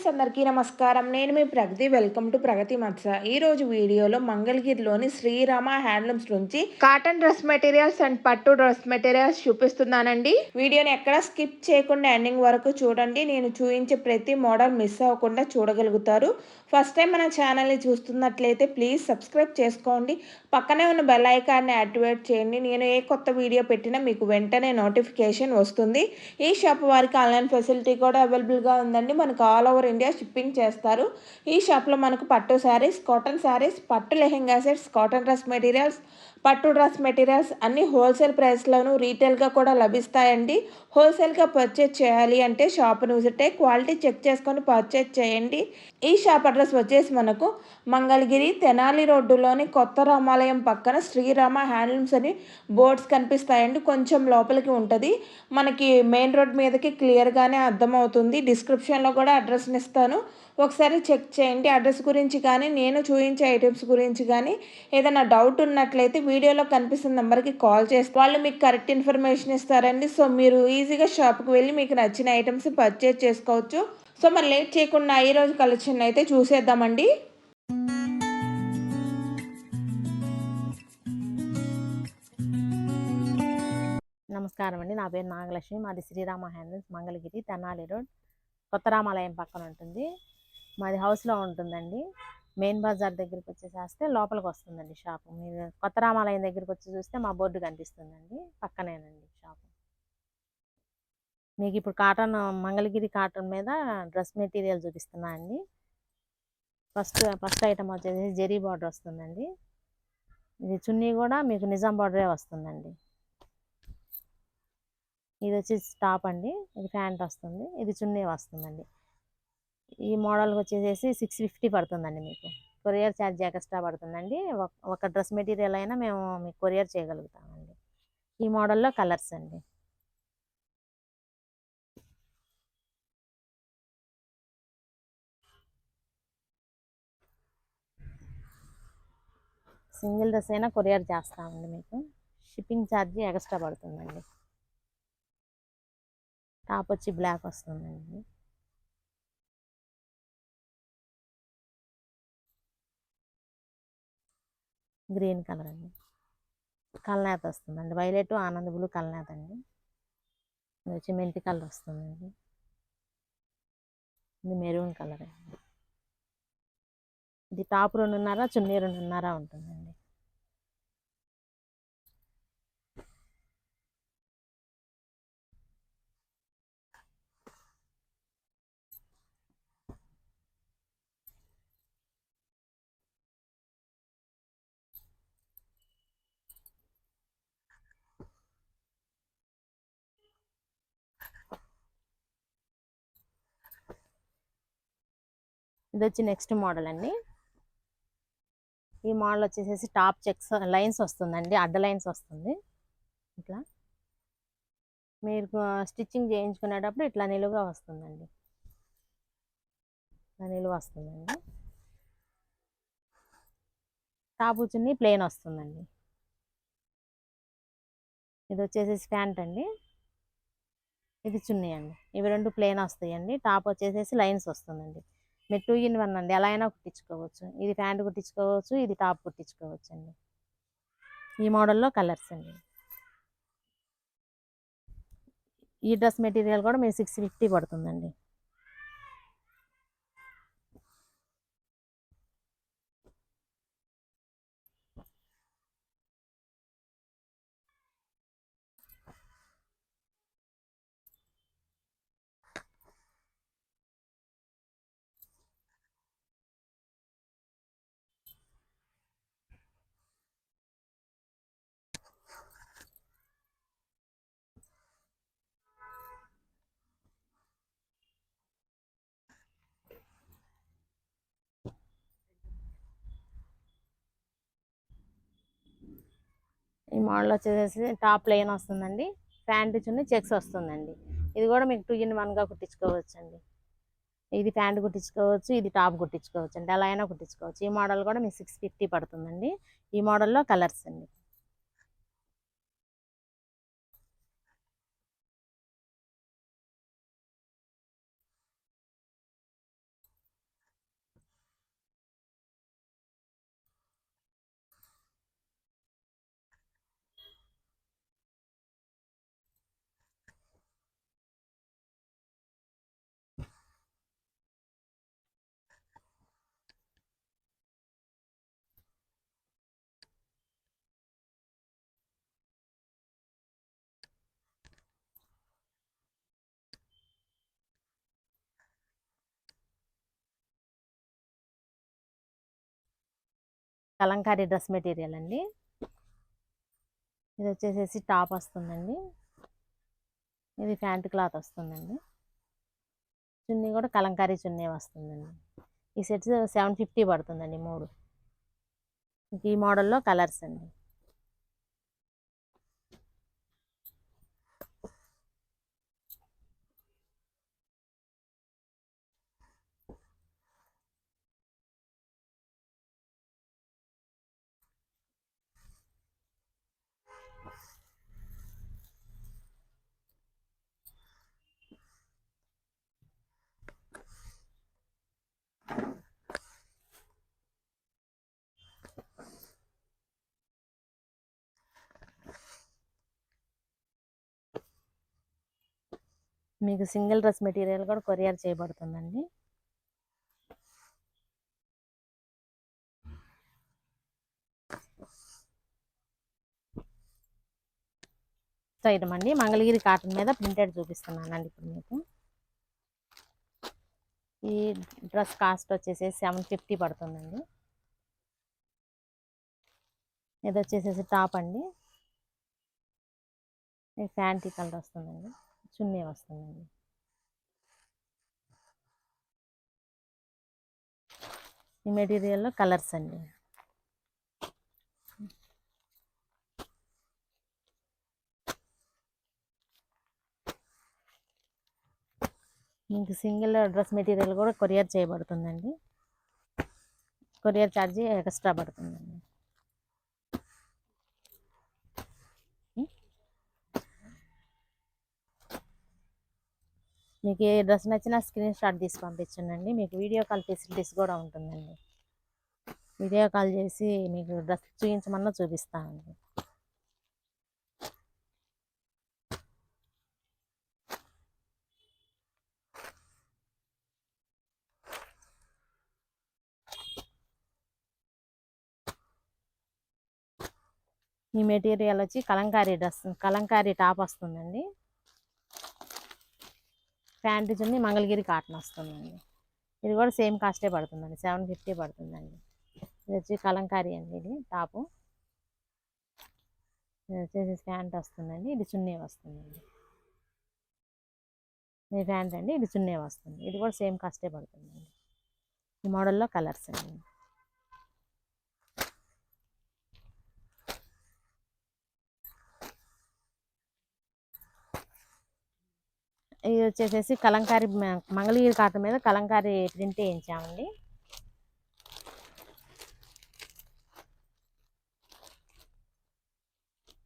Friends అందరికీ నమస్కారం. నేను మీ ప్రగతి. వెల్కమ్ టు ప్రగతి మత్స. ఈ రోజు వీడియోలో మంగళగిరిలోని శ్రీరామ హ్యాండ్లూమ్స్ నుంచి కాటన్ డ్రెస్ మెటీరియల్స్ అండ్ పట్టు డ్రెస్ మెటీరియల్స్ చూపిస్తున్నానండి. వీడియోని ఎక్కడ స్కిప్ చేయకుండా ఎండింగ్ వరకు చూడండి. నేను చూపించే ప్రతి మోడల్ మిస్ అవ్వకుండా చూడగలుగుతారు. ఫస్ట్ టైం మన ఛానల్ని చూస్తున్నట్లయితే ప్లీజ్ సబ్స్క్రైబ్ చేసుకోండి. పక్కనే ఉన్న బెల్ ఐకాన్ని యాక్టివేట్ చేయండి. నేను ఏ కొత్త వీడియో పెట్టినా మీకు వెంటనే నోటిఫికేషన్ వస్తుంది. ఈ షాప్ వారికి ఆన్లైన్ ఫెసిలిటీ కూడా అవైలబుల్గా ఉందండి. మనకు ఆల్ ఓవర్ ఇండియా షిప్పింగ్ చేస్తారు. ఈ షాప్లో మనకు పట్టు శారీస్ కాటన్ శారీస్ పట్టు lehenga sets cotton dress materials పట్టు డ్రెస్ మెటీరియల్స్ అన్నీ హోల్సేల్ ప్రైస్లోనూ రీటైల్గా కూడా లభిస్తాయండి. హోల్సేల్గా పర్చేజ్ చేయాలి అంటే షాప్ను విజిట్ అయ్యి క్వాలిటీ చెక్ చేసుకొని పర్చేజ్ చేయండి. ఈ షాప్ అడ్రస్ వచ్చేసి మనకు మంగళగిరి తెనాలి రోడ్డులోని కొత్త రామాలయం పక్కన శ్రీరామ హ్యాండ్లూమ్స్ అని బోర్డ్స్ కనిపిస్తాయండి. కొంచెం లోపలికి ఉంటుంది. మనకి మెయిన్ రోడ్ మీదకి క్లియర్గానే అర్థమవుతుంది. డిస్క్రిప్షన్లో కూడా అడ్రస్ని ఇస్తాను. ఒకసారి చెక్ చేయండి. అడ్రస్ గురించి కానీ నేను చూపించే ఐటమ్స్ గురించి కానీ ఏదైనా డౌట్ ఉన్నట్లయితే వీడియోలో కనిపిస్తున్న నెంబర్కి కాల్ చేస్తే వాళ్ళు మీకు కరెక్ట్ ఇన్ఫర్మేషన్ ఇస్తారండి. సో మీరు ఈజీగా షాప్కి వెళ్ళి మీకు నచ్చిన ఐటమ్స్ పర్చేజ్ చేసుకోవచ్చు. సో మరి లేట్ చేయకుండా ఈ రోజు కలెక్షన్ అయితే చూసేద్దామండి. నమస్కారం అండి నా పేరు నాగలక్ష్మి. మాది శ్రీరామ హ్యాండ్లూమ్స్ మంగళగిరి తెనాలి రోడ్ కొత్త రామాలయం పక్కన ఉంటుంది. మాది హౌస్లో ఉంటుందండి. మెయిన్ బజార్ దగ్గరికి వచ్చేసేస్తే లోపలికి వస్తుందండి షాపు. మీరు కొత్త రామాలయం దగ్గరికి వచ్చి చూస్తే మా బోర్డు కనిపిస్తుందండి. పక్కనేనండి షాపు. మీకు ఇప్పుడు కాటన్ మంగళగిరి కాటన్ మీద డ్రెస్ మెటీరియల్ చూపిస్తున్నా అండి. ఫస్ట్ ఫస్ట్ ఐటమ్ వచ్చేసి జెరీ బార్డర్ వస్తుందండి. ఇది చున్నీ కూడా మీకు నిజాం బార్డరే వస్తుందండి. ఇది వచ్చేసి టాప్ అండి. ఇది ప్యాంట్ వస్తుంది. ఇది చున్నీ వస్తుందండి. ఈ మోడల్కి వచ్చేసేసి సిక్స్ ఫిఫ్టీ పడుతుందండి మీకు. కొరియర్ ఛార్జ్ ఎక్స్ట్రా పడుతుందండి. ఒక- ఒక డ్రెస్ మెటీరియల్ అయినా మేము మీకు కొరియర్ చేయగలుగుతామండి. ఈ మోడల్లో కలర్స్ అండి. సింగిల్ డ్రెస్ అయినా కొరియర్ చేస్తామండి మీకు. షిప్పింగ్ ఛార్జీ ఎక్స్ట్రా పడుతుందండి. టాప్ వచ్చి బ్లాక్ వస్తుందండి. గ్రీన్ కలర్ అండి. కల్నేత వస్తుందండి. వైలెట్ ఆనంద్ బ్లూ కల్నేత అండి. ఇది వచ్చి మెంతి కలర్ వస్తుందండి. ఇది మెరూన్ కలర్ అండి. ఇది టాప్ రెండున్నర చున్నీ రెండున్నర ఉంటుందండి. ఇది వచ్చి నెక్స్ట్ మోడల్ అండి ఈ మోడల్ వచ్చేసేసి టాప్ చెక్స్ లైన్స్ వస్తుందండి అడ్డ లైన్స్ వస్తుంది. ఇట్లా. మీరు స్టిచ్చింగ్ చేయించుకునేటప్పుడు ఇట్లా నిలువుగా వస్తుందండి. ఇట్లా నిలువ వస్తుందండి. టాప్ చున్నీ ప్లెయిన్ వస్తుందండి. ఇది వచ్చేసేసి ప్యాంట్ అండి. ఇది చున్నీ అండి ఇవి రెండు ప్లెయిన్ వస్తాయండి. టాప్ వచ్చేసేసి లైన్స్ వస్తుందండి. మీరు టూ ఇన్ వన్ అండి. ఎలా అయినా కుట్టించుకోవచ్చు. ఇది ప్యాంట్ కుట్టించుకోవచ్చు ఇది టాప్ కుట్టించుకోవచ్చు అండి ఈ మోడల్లో కలర్స్ అండి. ఈ డ్రెస్ మెటీరియల్ కూడా మీరు సిక్స్ ఫిఫ్టీ పడుతుందండి. ఈ మోడల్ వచ్చేసి టాప్ లైన్ వస్తుందండి. ప్యాంటు చున్నీ చెక్స్ వస్తుందండి. ఇది కూడా మీకు టూ ఇన్ వన్గా కుట్టించుకోవచ్చు అండి ఇది ప్యాంట్ కుట్టించుకోవచ్చు ఇది టాప్ కుట్టించుకోవచ్చు అండి అలా అయినా కుట్టించుకోవచ్చు. ఈ మోడల్ కూడా మీకు సిక్స్ ఫిఫ్టీ పడుతుందండి. ఈ మోడల్లో కలర్స్ అండి. కలంకారీ డ్రెస్ మెటీరియల్ అండి. ఇది వచ్చేసేసి టాప్ వస్తుందండి. ఇది ప్యాంట్ క్లాత్ వస్తుందండి. చున్నీ కూడా కలంకారీ చున్నీ వస్తుందండి. ఈ సెట్స్ సెవెన్ ఫిఫ్టీ పడుతుందండి మూడు. ఈ మోడల్లో కలర్స్ అండి. మీకు సింగిల్ డ్రెస్ మెటీరియల్ కూడా కొరియర్ చేయబడుతుందండి. ఐటమ్ అండి మంగళగిరి కాటన్ మీద ప్రింటెడ్ చూపిస్తున్నానండి ఇప్పుడు మీకు. ఈ డ్రెస్ కాస్ట్ వచ్చేసి సెవెన్ ఫిఫ్టీ పడుతుందండి. ఇది వచ్చేసేసి టాప్ అండి. ఫ్యాంటీ కలర్ వస్తుందండి. చున్నీ వస్తుందండి. ఈ మెటీరియల్లో కలర్స్ అండి. మీకు సింగిల్ డ్రెస్ మెటీరియల్ కూడా కొరియర్ చేయబడుతుందండి. కొరియర్ ఛార్జీ ఎక్స్ట్రా పడుతుందండి. మీకు ఏ డ్రెస్ నచ్చినా స్క్రీన్ షాట్ తీసి పంపించండి. మీకు వీడియో కాల్ ఫెసిలిటీస్ కూడా ఉంటుందండి. వీడియో కాల్ చేసి మీకు డ్రెస్ చూపించమన్నా చూపిస్తానండి ఈ మెటీరియల్ వచ్చి కలంకారీ డ్రెస్ కలంకారీ టాప్ వస్తుందండి. ప్యాంట్ చున్ని మంగళగిరి కాటన్ వస్తుందండి. ఇది కూడా సేమ్ కాస్టే పడుతుందండి. సెవెన్ ఫిఫ్టీ పడుతుందండి. ఇది వచ్చి కలంకారీ అండి ఇది టాపు. ఇది వచ్చేసి ప్యాంట్ వస్తుందండి. ఇది చున్నీ వస్తుందండి. ఇది ప్యాంట్ అండి. ఇది చున్నీ వస్తుంది. ఇది కూడా సేమ్ కాస్టే పడుతుందండి. ఈ మోడల్లో కలర్స్ అండి. ఇది వచ్చేసేసి కలంకారీ మంగళగిరి కాటన్ మీద కలంకారీ ప్రింట్ వేయించామండి.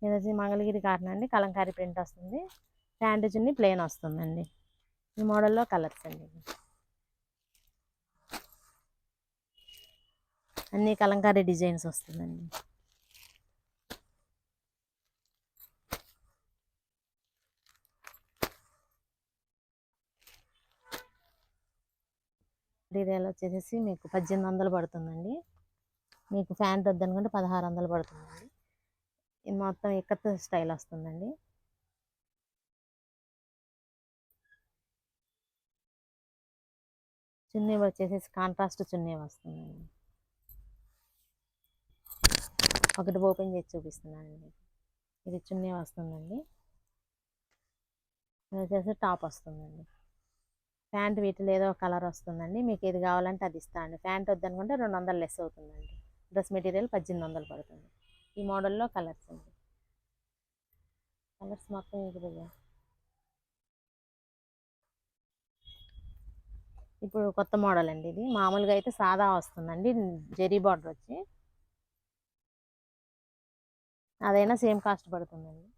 ఇది వచ్చి మంగళగిరి కాటన్ అండి కలంకారీ ప్రింట్ వస్తుంది. ప్యాంట్ చున్ని ప్లెయిన్ వస్తుందండి. ఈ మోడల్లో కలర్స్ అండి అన్ని కలంకారీ డిజైన్స్ వస్తుందండి. మెటీరియల్ వచ్చేసి మీకు పద్దెనిమిది వందలు పడుతుందండి. మీకు ప్యాంట్ వద్దనుకుంటే పదహారు వందలు పడుతుందండి. ఇది మొత్తం ఇక్కత్ స్టైల్ వస్తుందండి. చున్నీ వచ్చేసేసి కాంట్రాస్ట్ చున్నీ వస్తుందండి. ఒకటి ఓపెన్ చేసి చూపిస్తున్నానండి ఇది చున్నీ వస్తుందండి. ఇది వచ్చేసి టాప్ వస్తుందండి. ప్యాంట్ వీటిలో ఏదో కలర్ వస్తుందండి. మీకు ఏది కావాలంటే అది ఇస్తానండి. ప్యాంట్ వద్దనుకుంటే రెండు వందలు లెస్ అవుతుందండి. డ్రెస్ మెటీరియల్ పద్దెనిమిది వందలు పడుతుంది. ఈ మోడల్లో కలర్స్ అండి. కలర్స్ మొత్తం ఇదిగా ఇప్పుడు కొత్త మోడల్ అండి ఇది. మామూలుగా అయితే సాదా వస్తుందండి. జెరీ బార్డర్ వచ్చి. అదైనా సేమ్ కాస్ట్ పడుతుందండి.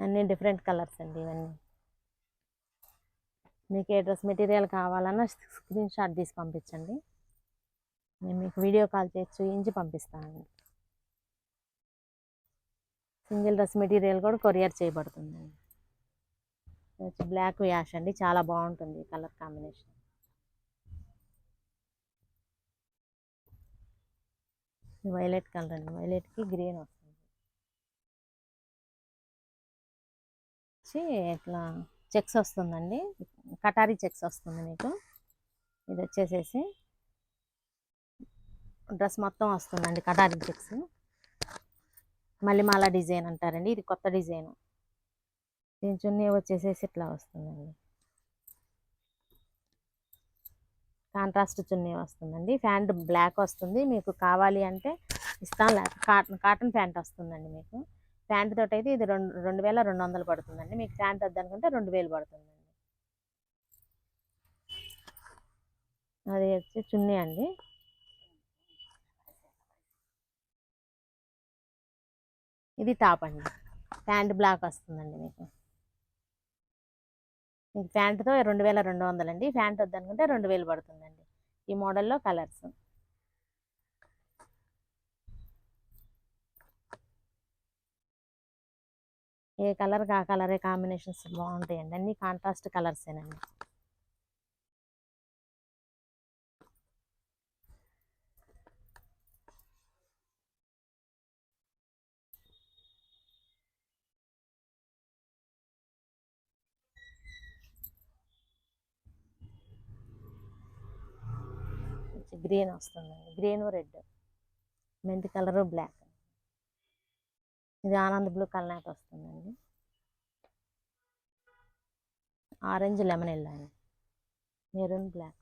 అన్ని డిఫరెంట్ కలర్స్ అండి ఇవన్నీ. మీకు ఏ డ్రెస్ మెటీరియల్ కావాలన్నా స్క్రీన్ షాట్ తీసి పంపించండి. నేను మీకు వీడియో కాల్ చేసి చూపించి పంపిస్తానండి. సింగిల్ డ్రెస్ మెటీరియల్ కూడా కొరియర్ చేయబడుతుందండి బ్లాక్ యాష్ అండి. చాలా బాగుంటుంది కలర్ కాంబినేషన్. వైలెట్ కలర్ అండి. వైలెట్కి గ్రీన్ వస్తుంది. వచ్చి ఇట్లా చెక్స్ వస్తుందండి. కటారీ చెక్స్ వస్తుంది మీకు. ఇది వచ్చేసేసి డ్రెస్ మొత్తం వస్తుందండి కటారీ చెక్స్. మల్లిమాల డిజైన్ అంటారండి. ఇది కొత్త డిజైన్. దీని చున్నీ వచ్చేసేసి ఇట్లా వస్తుందండి. కాంట్రాస్ట్ చున్నీ వస్తుందండి. ప్యాంట్ బ్లాక్ వస్తుంది. మీకు కావాలి అంటే ఇస్తాం. లేక కాటన్ కాటన్ ప్యాంట్ వస్తుందండి మీకు. ప్యాంట్ తోటి అయితే ఇది రెండు రెండు వేల రెండు వందలు పడుతుందండి. మీకు ప్యాంట్ వద్దనుకుంటే రెండు వేలు పడుతుందండి. అది వచ్చి చున్నీ అండి. ఇది టాప్ అండి. ప్యాంట్ బ్లాక్ వస్తుందండి మీకు. మీకు ప్యాంట్తో రెండు వేల రెండు వందలండి. ప్యాంట్ వద్దనుకుంటే రెండు వేలు పడుతుందండి. ఈ మోడల్లో కలర్స్. ఏ కలర్ ఆ కలరే కాంబినేషన్స్ బాగుంటాయండి. అన్ని కాంట్రాస్ట్ కలర్సేనండి. గ్రీన్ వస్తుందండి. Green red. మెంతి కలరు బ్లాక్. ఇది ఆనంద్ బ్లూ కలర్ వస్తుందండి. ఆరెంజ్ లెమన్ వెళ్ళాను అండి. Maroon black.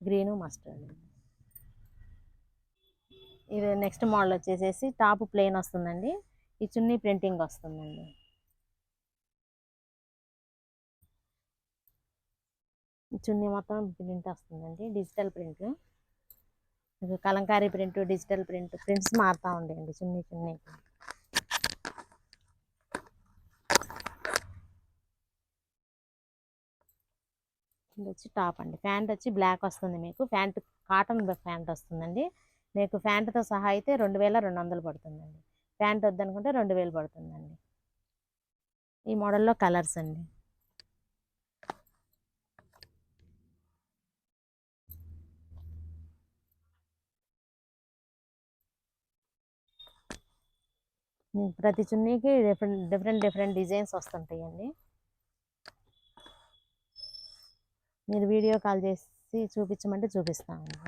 Green mustard. ఇది నెక్స్ట్ మోడల్ వచ్చేసేసి టాప్ ప్లెయిన్ వస్తుందండి. ఈ చున్నీ ప్రింటింగ్ వస్తుందండి. చున్నీ మొత్తం ప్రింట్ వస్తుందండి. Digital print. Kalamkari print digital print prints మారుతూ ఉండేయండి చున్నీ చిన్న. ఇది వచ్చి టాప్ అండి. ప్యాంట్ వచ్చి బ్లాక్ వస్తుంది మీకు. ప్యాంట్ కాటన్ ప్యాంట్ వస్తుందండి. మీకు ప్యాంట్తో సహా అయితే రెండు వేల రెండు వందలు పడుతుందండి. ప్యాంట్ వద్దనుకుంటే రెండు వేలు పడుతుందండి. ఈ మోడల్లో కలర్స్ అండి. ప్రతి చున్నీకి డిఫరెంట్ డిఫరెంట్ డిఫరెంట్ డిజైన్స్ వస్తుంటాయండి. మీరు వీడియో కాల్ చేసి చూపించమంటే చూపిస్తామండి.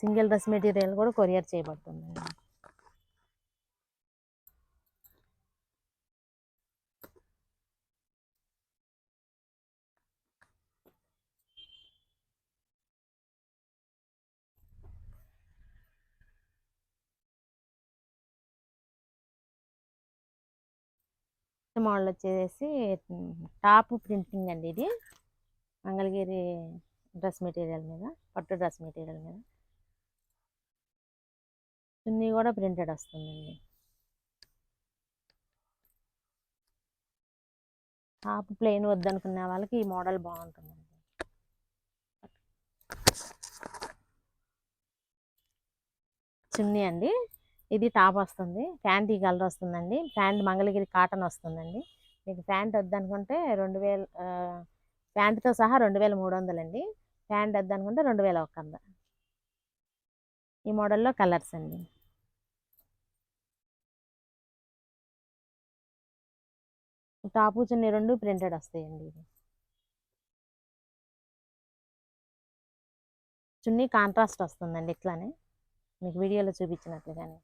సింగిల్ డ్రెస్ మెటీరియల్ కూడా కొరియర్ మోడల్ వచ్చేసి టాప్ ప్రింటింగ్ అండి ఇది. మంగళగిరి డ్రెస్ మెటీరియల్ మీద పట్టు డ్రెస్ మెటీరియల్ మీద. చున్నీ కూడా ప్రింటెడ్ వస్తుందండి. టాప్ ప్లెయిన్ వద్దనుకునే వాళ్ళకి ఈ మోడల్ బాగుంటుందండి. చున్నీ అండి. ఇది టాప్ వస్తుంది. ప్యాంట్ ఈ కలర్ వస్తుందండి. ప్యాంట్ మంగళగిరి కాటన్ వస్తుందండి. మీకు ప్యాంట్ వద్దనుకుంటే రెండు వేల ప్యాంట్తో సహా రెండు వేల మూడు వందలండి ప్యాంట్ వద్దనుకుంటే రెండు వేల ఒక వంద ఈ మోడల్లో కలర్స్ అండి. టాపు చున్నీ రెండు ప్రింటెడ్ వస్తాయండి ఇది చున్నీ కాంట్రాస్ట్ వస్తుందండి ఇట్లానే. మీకు వీడియోలో చూపించినట్లుగానే.